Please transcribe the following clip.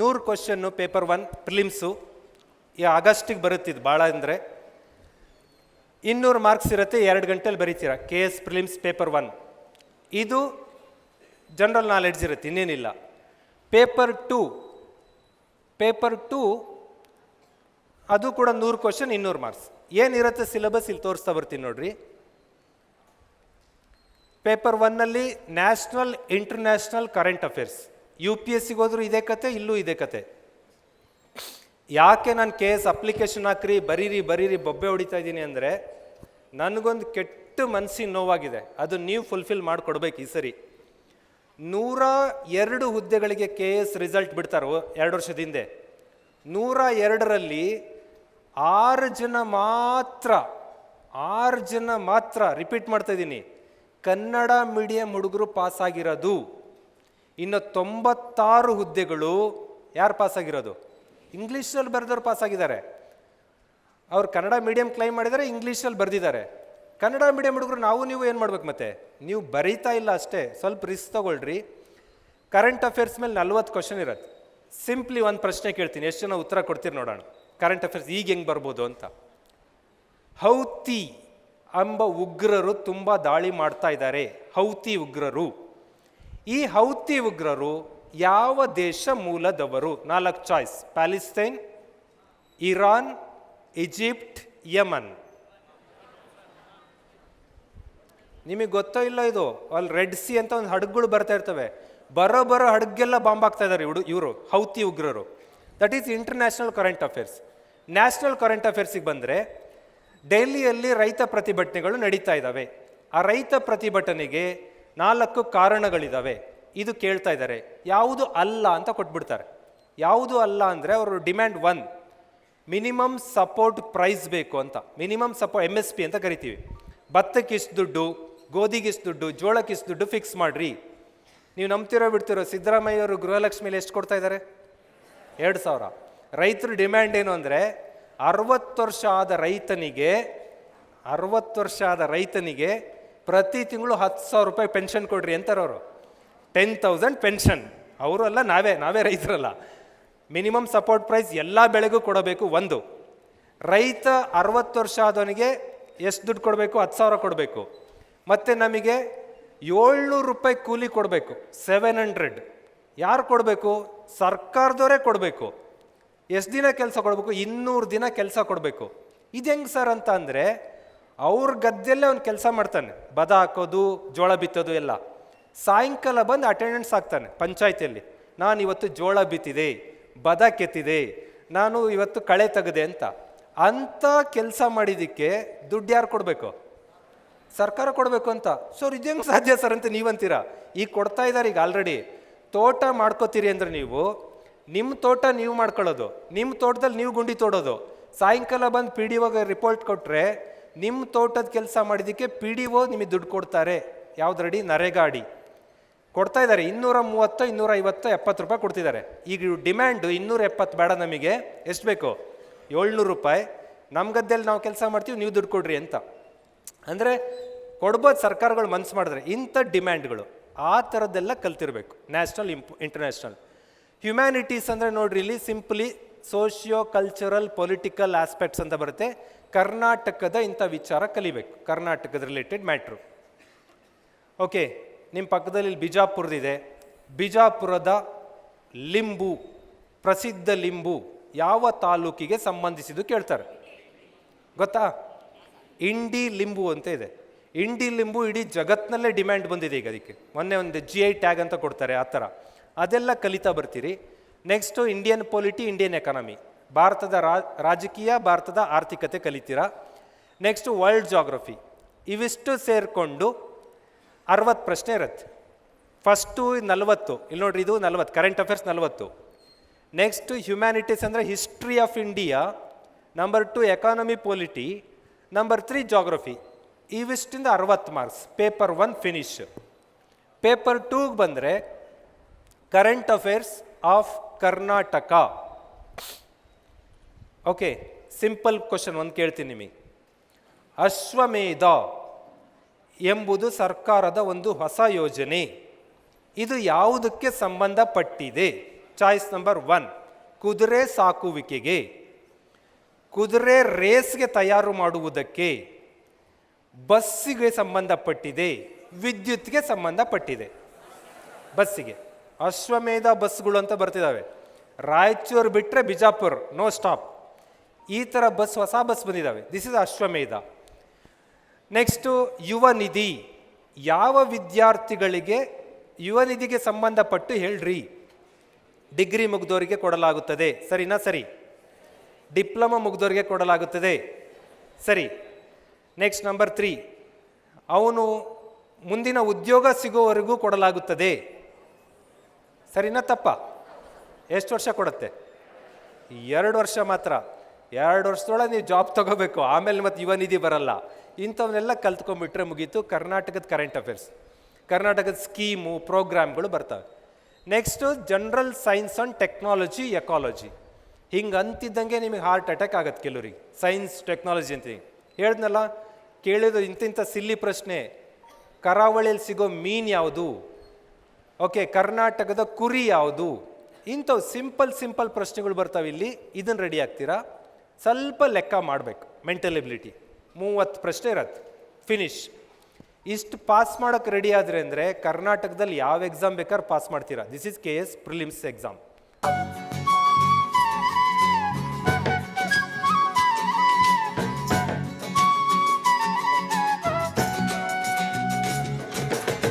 ನೂರು question paper one prelims ಈ ಆಗಸ್ಟಿಗೆ ಬರುತ್ತಿದ್ದು ಭಾಳ ಅಂದರೆ. ಇನ್ನೂರು ಮಾರ್ಕ್ಸ್ ಇರುತ್ತೆ, ಎರಡು ಗಂಟೆಲಿ ಬರೀತೀರ. K S prelims paper one. ಇದು ಜನರಲ್ ನಾಲೆಡ್ಜ್ ಇರುತ್ತೆ, ಇನ್ನೇನಿಲ್ಲ. Paper two. ಪೇಪರ್ ಟು, ಅದು ಕೂಡ ನೂರು ಕ್ವಶನ್, ಇನ್ನೂರು ಮಾರ್ಕ್ಸ್. ಏನಿರುತ್ತೆ ಸಿಲೆಬಸ್ ಇಲ್ಲಿ ತೋರಿಸ್ತಾ ಬರ್ತೀನಿ ನೋಡ್ರಿ. ಪೇಪರ್ ಒನ್ನಲ್ಲಿ national international current affairs. U P S ಸಿಗೆ ಹೋದ್ರೂ ಇದೇ ಕತೆ, ಇಲ್ಲೂ ಇದೇ ಕತೆ. ಯಾಕೆ ನಾನು ಕೆ ಎಸ್ ಅಪ್ಲಿಕೇಶನ್ ಹಾಕ್ರಿ, ಬರೀರಿ ಬರೀರಿ, ಬೊಬ್ಬೆ ಹೊಡಿತಾ ಇದ್ದೀನಿ ಅಂದರೆ, ನನಗೊಂದು ಕೆಟ್ಟ ಮನಸ್ಸಿನ ನೋವಾಗಿದೆ. ಅದು ನೀವು ಫುಲ್ಫಿಲ್ ಮಾಡಿಕೊಡ್ಬೇಕು ಈ ಸರಿ. ನೂರ ಎರಡು ಹುದ್ದೆಗಳಿಗೆ ಕೆ ಎಸ್ ರಿಸಲ್ಟ್ ಬಿಡ್ತಾರೋ, ಎರಡು ವರ್ಷದ ಹಿಂದೆ. ನೂರ ಎರಡರಲ್ಲಿ ಆರು ಜನ ಮಾತ್ರ, ಆರು ಜನ ಮಾತ್ರ ರಿಪೀಟ್ ಮಾಡ್ತಾ ಇದ್ದೀನಿ. ಕನ್ನಡ ಮೀಡಿಯಂ ಹುಡುಗರು ಪಾಸ್ ಆಗಿರೋದು. ಇನ್ನು ತೊಂಬತ್ತಾರು ಹುದ್ದೆಗಳು ಯಾರು ಪಾಸಾಗಿರೋದು? ಇಂಗ್ಲೀಷಲ್ಲಿ ಬರೆದವ್ರು ಪಾಸಾಗಿದ್ದಾರೆ. ಅವ್ರು ಕನ್ನಡ ಮೀಡಿಯಂ ಕ್ಲೈಮ್ ಮಾಡಿದರೆ ಇಂಗ್ಲೀಷಲ್ಲಿ ಬರೆದಿದ್ದಾರೆ. ಕನ್ನಡ ಮೀಡಿಯಂ ಹುಡುಗರು ನಾವು ನೀವು ಏನು ಮಾಡ್ಬೇಕು ಮತ್ತೆ? ನೀವು ಬರೀತಾ ಇಲ್ಲ ಅಷ್ಟೇ, ಸ್ವಲ್ಪ ರಿಸ್ಕ್ ತೊಗೊಳ್ರಿ. ಕರೆಂಟ್ ಅಫೇರ್ಸ್ ಮೇಲೆ ನಲ್ವತ್ತು ಕ್ವಶನ್ ಇರುತ್ತೆ. ಸಿಂಪ್ಲಿ ಒಂದು ಪ್ರಶ್ನೆ ಕೇಳ್ತೀನಿ, ಎಷ್ಟು ಜನ ಉತ್ತರ ಕೊಡ್ತೀರಿ ನೋಡೋಣ. ಕರೆಂಟ್ ಅಫೇರ್ಸ್ ಈಗ ಹೆಂಗೆ ಬರ್ಬೋದು ಅಂತ. ಹೌತಿ ಎಂಬ ಉಗ್ರರು ತುಂಬ ದಾಳಿ ಮಾಡ್ತಾ ಇದ್ದಾರೆ, ಹೌತಿ ಉಗ್ರರು. ಈ ಹೌತಿ ಉಗ್ರರು ಯಾವ ದೇಶ ಮೂಲದವರು? ನಾಲ್ಕು choice Palestine Iran Egypt Yemen ನಿಮಗೆ ಗೊತ್ತೋ ಇಲ್ಲ ಇದು? ಅಲ್ಲಿ ರೆಡ್ ಸಿ ಅಂತ ಒಂದು ಹಡಗುಗಳು ಬರ್ತಾ ಇರ್ತವೆ. ಬರೋ ಬರೋ ಹಡಗೆಲ್ಲ ಬಾಂಬ್ ಆಗ್ತಾ ಇದ್ದಾರೆ ಇವರು ಇವರು, ಹೌತಿ ಉಗ್ರರು. That is international current affairs national current ಅಫೇರ್ಸಿಗೆ ಬಂದರೆ ಡೆಲ್ಲಿಯಲ್ಲಿ ರೈತ ಪ್ರತಿಭಟನೆಗಳು ನಡೀತಾ ಇದ್ದಾವೆ ಆ ರೈತ ಪ್ರತಿಭಟನೆಗೆ ನಾಲ್ಕು ಕಾರಣಗಳಿದ್ದಾವೆ ಇದು ಕೇಳ್ತಾ ಇದ್ದಾರೆ. ಯಾವುದು ಅಲ್ಲ ಅಂತ ಕೊಟ್ಬಿಡ್ತಾರೆ. ಯಾವುದು ಅಲ್ಲ ಅಂದರೆ ಅವರು demand one, minimum support price ಬೇಕು ಅಂತ. Minimum support M S P ಅಂತ ಕರಿತೀವಿ. ಭತ್ತಕ್ಕೆ ಇಷ್ಟು ದುಡ್ಡು, ಗೋಧಿಗೆ ಇಷ್ಟು ದುಡ್ಡು, ಜೋಳಕ್ಕೆ ಇಷ್ಟು ದುಡ್ಡು ಫಿಕ್ಸ್ ಮಾಡಿರಿ. ನೀವು ನಂಬ್ತಿರೋ ಬಿಡ್ತಿರೋ ಸಿದ್ದರಾಮಯ್ಯ ಅವರು ಗೃಹಲಕ್ಷ್ಮಿಲಿ ಎಷ್ಟು ಕೊಡ್ತಾ ಇದ್ದಾರೆ ಎರಡು ಸಾವಿರ. ರೈತರು ಡಿಮ್ಯಾಂಡ್ ಏನು ಅಂದರೆ ಅರವತ್ತು ವರ್ಷ ಆದ ರೈತನಿಗೆ, ಅರವತ್ತು ವರ್ಷ ಆದ ರೈತನಿಗೆ ಪ್ರತಿ ತಿಂಗಳು ಹತ್ತು ಸಾವಿರ ರೂಪಾಯಿ ಪೆನ್ಷನ್ ಕೊಡ್ರಿ ಅಂತಾರೆ ಅವರು ಟೆನ್ ತೌಸಂಡ್ ಪೆನ್ಷನ್ ಅವರು ಅಲ್ಲ, ನಾವೇ ನಾವೇ ರೈತರಲ್ಲ. ಮಿನಿಮಮ್ ಸಪೋರ್ಟ್ ಪ್ರೈಸ್ ಎಲ್ಲ ಬೆಳೆಗೂ ಕೊಡಬೇಕು ಒಂದು. ರೈತ ಅರವತ್ತು ವರ್ಷ ಆದವನಿಗೆ ಎಷ್ಟು ದುಡ್ಡು ಕೊಡಬೇಕು? ಹತ್ತು ಸಾವಿರ ಕೊಡಬೇಕು. ಮತ್ತು ನಮಗೆ ಏಳ್ನೂರು ರೂಪಾಯಿ ಕೂಲಿ ಕೊಡಬೇಕು. ಸೆವೆನ್ ಹಂಡ್ರೆಡ್ ಯಾರು ಕೊಡಬೇಕು? ಸರ್ಕಾರದವರೇ ಕೊಡಬೇಕು. ಎಷ್ಟು ದಿನ ಕೆಲಸ ಕೊಡಬೇಕು? ಇನ್ನೂರು ದಿನ ಕೆಲಸ ಕೊಡಬೇಕು. ಇದು ಹೆಂಗೆ ಸರ್ ಅಂತ ಅಂದರೆ, ಅವ್ರ ಗದ್ದೆಯಲ್ಲೇ ಅವ್ನು ಕೆಲಸ ಮಾಡ್ತಾನೆ. ಬದ ಹಾಕೋದು, ಜೋಳ ಬಿತ್ತೋದು, ಎಲ್ಲ. ಸಾಯಂಕಾಲ ಬಂದು ಅಟೆಂಡೆನ್ಸ್ ಆಗ್ತಾನೆ ಪಂಚಾಯತಿಯಲ್ಲಿ. ನಾನು ಇವತ್ತು ಜೋಳ ಬಿತ್ತಿದೆ, ಬದ ಕೆತ್ತಿದೆ, ನಾನು ಇವತ್ತು ಕಳೆ ತೆಗೆದೆ ಅಂತ. ಅಂಥ ಕೆಲಸ ಮಾಡಿದ್ದಕ್ಕೆ ದುಡ್ಡು ಯಾರು ಕೊಡಬೇಕು? ಸರ್ಕಾರ ಕೊಡಬೇಕು ಅಂತ. ಸರ್ ಇದು ಹೆಂಗೆ ಸಾಧ್ಯ ಸರ್ ಅಂತ ನೀವಂತೀರಾ? ಈಗ ಕೊಡ್ತಾ ಇದ್ದಾರೆ ಈಗ ಆಲ್ರೆಡಿ ತೋಟ ಮಾಡ್ಕೋತೀರಿ ಅಂದರೆ ನೀವು ನಿಮ್ಮ ತೋಟ ನೀವು ಮಾಡ್ಕೊಳ್ಳೋದು ನಿಮ್ಮ ತೋಟದಲ್ಲಿ ನೀವು ಗುಂಡಿ ತೋಡೋದು. ಸಾಯಂಕಾಲ ಬಂದು ಪಿ ಡಿ ಒಗೆ ರಿಪೋರ್ಟ್ ಕೊಟ್ಟರೆ ನಿಮ್ಮ ತೋಟದ ಕೆಲಸ ಮಾಡಿದ್ದಕ್ಕೆ ಪಿ ಡಿ ಒ ನಿಮಗೆ ದುಡ್ಡು ಕೊಡ್ತಾರೆ. ಯಾವುದ್ರಡಿ ನರೇಗಾಡಿ ಕೊಡ್ತಾ ಇದ್ದಾರೆ. ಇನ್ನೂರ ಮೂವತ್ತು, ಇನ್ನೂರ ಐವತ್ತು, ಎಪ್ಪತ್ತು ರೂಪಾಯಿ ಕೊಡ್ತಿದ್ದಾರೆ. ಈಗ ಡಿಮ್ಯಾಂಡು ಇನ್ನೂರ ಎಪ್ಪತ್ತು ಬೇಡ ನಮಗೆ. ಎಷ್ಟು ಬೇಕು? ಏಳ್ನೂರು ರೂಪಾಯಿ. ನಮ್ಮ ಗದ್ದೆಯಲ್ಲಿ ನಾವು ಕೆಲಸ ಮಾಡ್ತೀವಿ, ನೀವು ದುಡ್ಡು ಕೊಡ್ರಿ ಅಂತ. ಅಂದರೆ ಕೊಡ್ಬೋದು ಸರ್ಕಾರಗಳು ಮನಸ್ಸು ಮಾಡಿದ್ರೆ ಇಂಥ ಡಿಮ್ಯಾಂಡ್ಗಳು ಆ ಥರದ್ದೆಲ್ಲ ಕಲ್ತಿರಬೇಕು. National, imp, international. ಹ್ಯುಮ್ಯಾನಿಟೀಸ್ ಅಂದರೆ ನೋಡ್ರಿ, ಇಲ್ಲಿ simply socio cultural political aspects ಅಂತ ಬರುತ್ತೆ. ಕರ್ನಾಟಕದ ಇಂಥ ವಿಚಾರ ಕಲಿಬೇಕು. ಕರ್ನಾಟಕದ ರಿಲೇಟೆಡ್ ಮ್ಯಾಟ್ರು. ಓಕೆ. ನಿಮ್ಮ ಪಕ್ಕದಲ್ಲಿ ಬಿಜಾಪುರದಿದೆ. ಬಿಜಾಪುರದ ಲಿಂಬು, ಪ್ರಸಿದ್ಧ ಲಿಂಬು ಯಾವ ತಾಲೂಕಿಗೆ ಸಂಬಂಧಿಸಿದ್ದು ಕೇಳ್ತಾರೆ. ಗೊತ್ತಾ? ಇಂಡಿ ಲಿಂಬು ಅಂತ ಇದೆ. ಇಂಡಿ ಲಿಂಬು ಇಡೀ ಜಗತ್ತಿನಲ್ಲೇ ಡಿಮ್ಯಾಂಡ್ ಬಂದಿದೆ ಈಗ ಅದಕ್ಕೆ. ಮೊನ್ನೆ ಒಂದು ಜಿ ಐ ಟ್ಯಾಗ್ ಅಂತ ಕೊಡ್ತಾರೆ ಆ ಥರ. ಅದೆಲ್ಲ ಕಲಿತಾ ಬರ್ತೀರಿ. Next Indian polity Indian economy ಭಾರತದ ರಾಜಕೀಯ, ಭಾರತದ ಆರ್ಥಿಕತೆ ಕಲಿತೀರಾ? ನೆಕ್ಸ್ಟು ವರ್ಲ್ಡ್ ಜಾಗ್ರಫಿ ಇವಿಷ್ಟು ಸೇರಿಕೊಂಡು ಅರವತ್ತು ಪ್ರಶ್ನೆ ಇರುತ್ತೆ. ಫಸ್ಟು ನಲವತ್ತು. ಇಲ್ಲಿ ನೋಡ್ರಿ, ಇದು ನಲವತ್ತು. ಕರೆಂಟ್ ಅಫೇರ್ಸ್ ನಲವತ್ತು. ನೆಕ್ಸ್ಟ್ ಹ್ಯುಮ್ಯಾನಿಟೀಸ್ ಅಂದರೆ history of India number two economy polity number three geography ಇವಿಷ್ಟಿಂದ ಅರವತ್ತು marks paper one finish paper ಟೂಗೆ ಬಂದರೆ current affairs of Karnataka okay simple question ಒಂದು ಕೇಳ್ತೀನಿ ನಿಮಗೆ. ಅಶ್ವಮೇಧ. ಎಂಬುದು ಸರ್ಕಾರದ ಒಂದು ಹೊಸ ಯೋಜನೆ. ಇದು ಯಾವುದಕ್ಕೆ ಸಂಬಂಧಪಟ್ಟಿದೆ? Choice number one. ಕುದುರೆ ಸಾಕುವಿಕೆಗೆ. ಕುದುರೆ ರೇಸ್ಗೆ ತಯಾರು ಮಾಡುವುದಕ್ಕೆ ಬಸ್ಸಿಗೆ ಸಂಬಂಧಪಟ್ಟಿದೆ, ವಿದ್ಯುತ್ಗೆ ಸಂಬಂಧಪಟ್ಟಿದೆ. ಬಸ್ಸಿಗೆ. ಅಶ್ವಮೇಧ ಬಸ್ಗಳು ಅಂತ ಬರ್ತಿದ್ದಾವೆ ರಾಯಚೂರು ಬಿಟ್ಟರೆ ಬಿಜಾಪುರ್, ನೋ ಸ್ಟಾಪ್. ಈ ಥರ ಬಸ್, ಹೊಸ ಬಸ್ ಬಂದಿದ್ದಾವೆ ದಿಸ್ ಇಸ್ ಅಶ್ವಮೇಧ. ನೆಕ್ಸ್ಟು ಯುವ ನಿಧಿ. ಯಾವ ವಿದ್ಯಾರ್ಥಿಗಳಿಗೆ ಯುವ ನಿಧಿಗೆ ಸಂಬಂಧಪಟ್ಟು ಹೇಳ್ರಿ. ಡಿಗ್ರಿ ಮುಗಿದವರಿಗೆ ಕೊಡಲಾಗುತ್ತದೆ. ಸರಿನಾ? ಸರಿ. ಡಿಪ್ಲೊಮಾ ಮುಗಿದವರಿಗೆ ಕೊಡಲಾಗುತ್ತದೆ. ಸರಿ. ನೆಕ್ಸ್ಟ್ ನಂಬರ್ ತ್ರೀ ಅವನು ಮುಂದಿನ ಉದ್ಯೋಗ ಸಿಗೋವರೆಗೂ ಕೊಡಲಾಗುತ್ತದೆ. ಸರಿನಾ? ತಪ್ಪ. ಎಷ್ಟು ವರ್ಷ ಕೊಡುತ್ತೆ? ಎರಡು ವರ್ಷ ಮಾತ್ರ. ಎರಡು ವರ್ಷದೊಳಗೆ ನೀವು ಜಾಬ್ ತಗೋಬೇಕು. ಆಮೇಲೆ ಮತ್ತೆ ಯುವ ನಿಧಿ ಬರಲ್ಲ. ಇಂಥವನ್ನೆಲ್ಲ ಕಲ್ತ್ಕೊಂಡ್ಬಿಟ್ರೆ ಮುಗೀತು. ಕರ್ನಾಟಕದ ಕರೆಂಟ್ ಅಫೇರ್ಸ್ ಕರ್ನಾಟಕದ ಸ್ಕೀಮು ಪ್ರೋಗ್ರಾಮ್ಗಳು ಬರ್ತವೆ. Next general science and technology ecology ಹಿಂಗೆ ಅಂತಿದ್ದಂಗೆ ನಿಮಗೆ ಹಾರ್ಟ್ ಅಟ್ಯಾಕ್ ಆಗುತ್ತೆ ಕೆಲವರಿಗೆ. ಸೈನ್ಸ್ ಟೆಕ್ನಾಲಜಿ ಅಂತ ಹೇಳಿದ್ನಲ್ಲ ಕೇಳಿದ ಇಂತಿಂಥ ಸಿಲ್ಲಿ ಪ್ರಶ್ನೆ. ಕರಾವಳಿಯಲ್ಲಿ ಸಿಗೋ ಮೀನು ಯಾವುದು? ಓಕೆ ಕರ್ನಾಟಕದ ಕುರಿ ಯಾವುದು? ಇಂಥವು ಸಿಂಪಲ್ ಸಿಂಪಲ್ ಪ್ರಶ್ನೆಗಳು ಬರ್ತಾವೆ ಇಲ್ಲಿ. ಇದನ್ನು ರೆಡಿ ಆಗ್ತೀರಾ? ಸ್ವಲ್ಪ ಲೆಕ್ಕ ಮಾಡಬೇಕು ಮೆಂಟಲ್ ಎಬಿಲಿಟಿ ಮೂವತ್ತು ಪ್ರಶ್ನೆ ಇರತ್ತೆ. ಫಿನಿಶ್ ಇಷ್ಟು ಪಾಸ್ ಮಾಡೋಕ್ಕೆ ರೆಡಿ ಆದರೆ ಅಂದರೆ ಕರ್ನಾಟಕದಲ್ಲಿ ಯಾವ ಎಕ್ಸಾಮ್ ಬೇಕಾದ್ರೆ ಪಾಸ್ ಮಾಡ್ತೀರಾ? This is K S prelims exam